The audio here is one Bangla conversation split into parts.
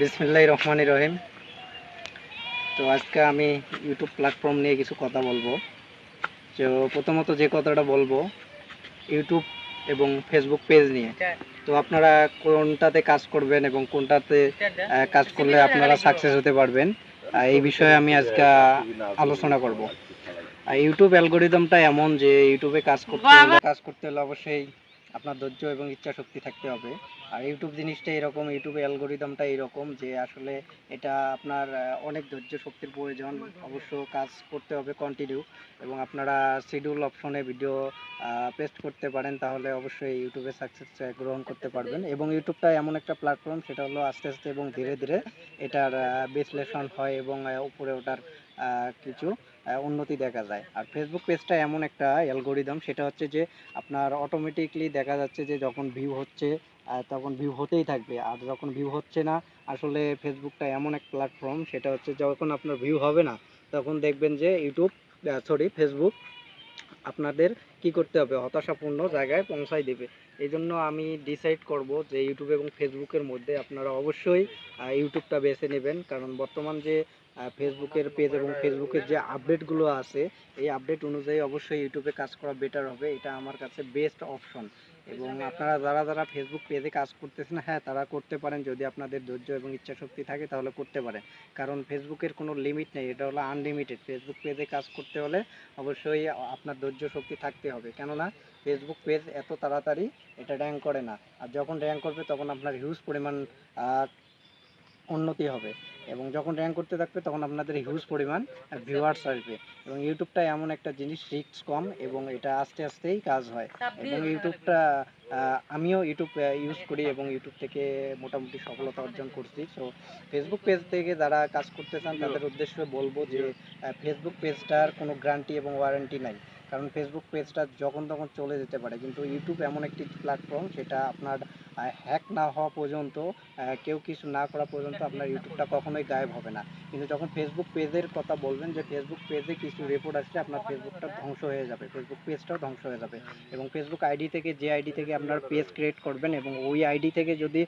বিসমিল্লাহ রহমান রহিম। তো আজকে আমি ইউটিউব প্ল্যাটফর্ম নিয়ে কিছু কথা বলব। তো প্রথমত যে কথাটা বলব, ইউটিউব এবং ফেসবুক পেজ নিয়ে। তো আপনারা কোনটাতে কাজ করবেন এবং কোনটাতে কাজ করলে আপনারা সাকসেস হতে পারবেন এই বিষয়ে আমি আজকে আলোচনা করব। আর ইউটিউব অ্যালগোরিদমটা এমন যে, ইউটিউবে কাজ করতে কাজ করতে হলে অবশ্যই আপনার ধৈর্য এবং ইচ্ছা শক্তি থাকতে হবে। আর ইউটিউব জিনিসটা এরকম, ইউটিউবে অ্যালগোরিদমটা এরকম যে আসলে এটা আপনার অনেক ধৈর্য শক্তির প্রয়োজন। অবশ্য কাজ করতে হবে কন্টিনিউ এবং আপনারা শিডিউল অপশনে ভিডিও পেস্ট করতে পারেন, তাহলে অবশ্যই ইউটিউবে সাকসেস গ্রহণ করতে পারবেন। এবং ইউটিউবটা এমন একটা প্ল্যাটফর্ম সেটা হলো আস্তে আস্তে এবং ধীরে ধীরে এটার বিশ্লেষণ হয় এবং উপরে ওটার কিছু। উন্নতি দেখা যায়। আর ফেসবুক পেজটা এমন একটা অ্যালগোরিদম সেটা হচ্ছে যে আপনার অটোমেটিকলি দেখা যাচ্ছে যে যখন ভিউ হচ্ছে তখন ভিউ হতেই থাকবে। আর যখন ভিউ হচ্ছে না, আসলে ফেসবুকটা এমন এক প্ল্যাটফর্ম সেটা হচ্ছে যখন আপনার ভিউ হবে না, তখন দেখবেন যে ইউটিউব সরি ফেসবুক আপনাদের কি করতে হবে? হতাশাপূর্ণ জায়গায় পৌঁছাই দেবে। এই জন্য আমি ডিসাইড করব যে ইউটিউব এবং ফেসবুকের মধ্যে আপনারা অবশ্যই ইউটিউবটা বেছে নেবেন। কারণ বর্তমান যে ফেসবুকের পেজ এবং ফেসবুকের যে আপডেটগুলো আছে, এই আপডেট অনুযায়ী অবশ্যই ইউটিউবে কাজ করা বেটার হবে। এটা আমার কাছে বেস্ট অপশন এবং আপনারা যারা যারা ফেসবুক পেজে কাজ করতেছেন হ্যাঁ তারা করতে পারেন। যদি আপনাদের ধৈর্য এবং ইচ্ছা শক্তি থাকে, তাহলে করতে পারেন। কারণ ফেসবুকের কোনো লিমিট নেই। এটা হলো আনলিমিটেড ফেসবুক পেজে কাজ করতে হলে অবশ্যই আপনার ধৈর্য শক্তি থাকতে হবে। কেননা ফেসবুক পেজ এত তাড়াতাড়ি এটা র্যাঙ্ক করে না। আর যখন র্যাঙ্ক করবে, তখন আপনার হিউজ পরিমাণ উন্নতি হবে। এবং যখন র্যাঙ্ক করতে থাকবে তখন আপনাদের হিউজ পরিমাণ ভিউয়ার্স আসবে। এবং ইউটিউবটা এমন একটা জিনিস রিস্ক কম এবং এটা আস্তে আস্তেই কাজ হয়। এবং ইউটিউবটা আমিও ইউটিউব ইউজ করি এবং ইউটিউব থেকে মোটামুটি সফলতা অর্জন করছি। সো ফেসবুক পেজ থেকে যারা কাজ করতে চান তাদের উদ্দেশ্যে বলব যে ফেসবুক পেজটার কোনো গ্যারান্টি এবং ওয়ারেন্টি নাই। কারণ ফেসবুক পেজটা যখন তখন চলে যেতে পারে। কিন্তু ইউটিউব এমন একটি প্ল্যাটফর্ম সেটা আপনার হ্যাক না হওয়া পর্যন্ত কেউ কিছু না করা পর্যন্ত আপনার ইউটিউবটা কখনোই গায়েব হবে না। কিন্তু যখন ফেসবুক পেজের কথা বলবেন যে ফেসবুক পেজে কিছু রিপোর্ট আসছে, আপনার ফেসবুকটা ধ্বংস হয়ে যাবে ফেসবুক পেজটাও ধ্বংস হয়ে যাবে। এবং ফেসবুক আইডি থেকে, যে আইডি থেকে আপনার পেজ ক্রিয়েট করবেন এবং ওই আইডি থেকে যদি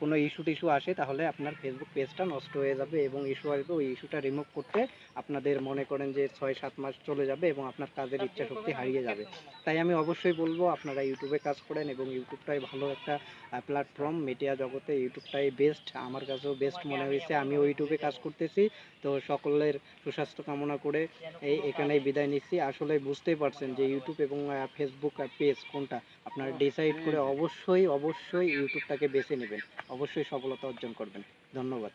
কোনো ইস্যু টিস্যু আসে, তাহলে আপনার ফেসবুক পেজটা নষ্ট হয়ে যাবে এবং ইস্যু আসবে। ওই ইস্যুটা রিমুভ করতে আপনাদের মনে করেন যে ছয়, সাত মাস চলে যাবে এবং আপনার কাজের ইচ্ছা শক্তি হারিয়ে যাবে। তাই আমি অবশ্যই বলব, আপনারা ইউটিউবে কাজ করেন এবং ইউটিউবটাই ভালো একটা প্ল্যাটফর্ম মিডিয়া জগতে ইউটিউবটাই বেস্ট আমার কাছেও বেস্ট মনে হয়েছে। আমি ইউটিউবে কাজ করতেছি তো সকলের সুস্বাস্থ্য কামনা করে এই এখানেই বিদায় নিচ্ছি। আসলে বুঝতেই পারছেন যে ইউটিউব এবং ফেসবুক পেজ কোনটা? আপনারা ডিসাইড করে অবশ্যই অবশ্যই ইউটিউবটাকে বেছে নেবেন। অবশ্যই সফলতা অর্জন করবেন। ধন্যবাদ।